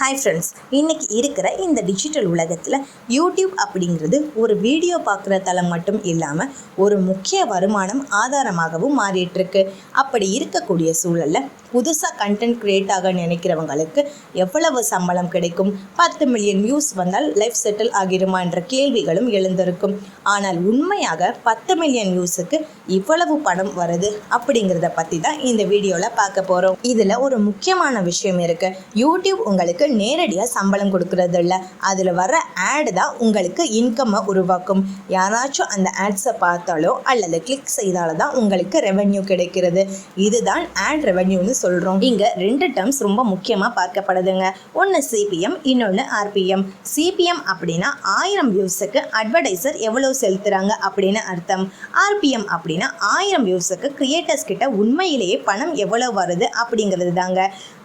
Hi friends இன்னைக்கு இருக்கிற இந்த டிஜிட்டல் உலகத்தில் யூடியூப் அப்படிங்கிறது ஒரு வீடியோ பார்க்குற தளம் மட்டும் இல்லாமல் ஒரு முக்கிய வருமானம் ஆதாரமாகவும் மாறிட்டுருக்கு. அப்படி இருக்கக்கூடிய சூழலில் புதுசாக கண்டென்ட் க்ரியேட் ஆக நினைக்கிறவங்களுக்கு எவ்வளவு சம்பளம் கிடைக்கும்? பத்து மில்லியன் வியூஸ் வந்தால் லைஃப் செட்டில் ஆகிருமா என்ற கேள்விகளும் எழுந்திருக்கும். ஆனால் உண்மையாக பத்து மில்லியன் வியூஸுக்கு இவ்வளவு பணம் வருது அப்படிங்கிறத பற்றி தான் இந்த வீடியோவில் பார்க்க போகிறோம் இதில் ஒரு முக்கியமான விஷயம் இருக்குது யூடியூப் உங்களுக்கு நேரடியாக சம்பளம் கொடுக்கறது இல்லை அதில் வர ஆடு தான் உங்களுக்கு இன்கம்மை உருவாக்கும். யாராச்சும் அந்த ஆட்ஸை பார்த்தாலோ அல்லது கிளிக் செய்தாலோ தான் உங்களுக்கு ரெவென்யூ கிடைக்கிறது. இதுதான் ஆட் ரெவென்யூன்னு சொல்கிறோம் இங்கே ரெண்டு டேர்ம்ஸ் ரொம்ப முக்கியமாக பார்க்கப்படுதுங்க. ஒன்று சிபிஎம் இன்னொன்று ஆர்பிஎம் சிபிஎம் அப்படின்னா ஆயிரம் வியூஸுக்கு அட்வர்டைசர் எவ்வளோ செலுத்துகிறாங்க அப்படின்னு அர்த்தம். ஆர்பிஎம் அப்படின்னா ஆயிரம் வியூஸுக்கு கிரியேட்டர்ஸ் கிட்ட உண்மையிலேயே பணம் எவ்வளோ வருது அப்படிங்கிறது தாங்க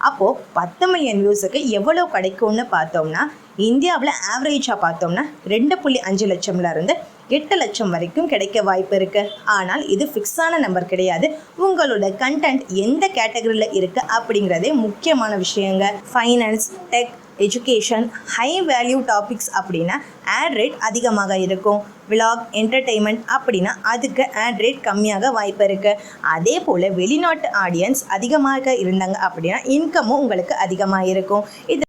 அப்போது பத்து மில்லியன் வியூஸுக்கு எவ்வளோ கிடைக்கும்னு பார்த்தோம்னா இந்தியாவில் ஆவரேஜாக பார்த்தோம்னா ரெண்டு புள்ளி அஞ்சு லட்சம்ல இருந்து எட்டு லட்சம் வரைக்கும் கிடைக்க வாய்ப்பு இருக்குது ஆனால் இது ஃபிக்ஸான நம்பர் கிடையாது. உங்களோட கண்டென்ட் எந்த கேட்டகரியில் இருக்குது அப்படிங்கிறதே முக்கியமான விஷயங்க. Finance tech education high value topics அப்படின்னா ஆட் ரேட் அதிகமாக இருக்கும். விலாக் என்டர்டெயின்மெண்ட் அப்படின்னா அதுக்கு ஆட் ரேட் கம்மியாக வாய்ப்பு இருக்குது அதே போல் வெளிநாட்டு ஆடியன்ஸ் அதிகமாக இருந்தாங்க அப்படின்னா இன்கமும் உங்களுக்கு அதிகமாக இருக்கும் இது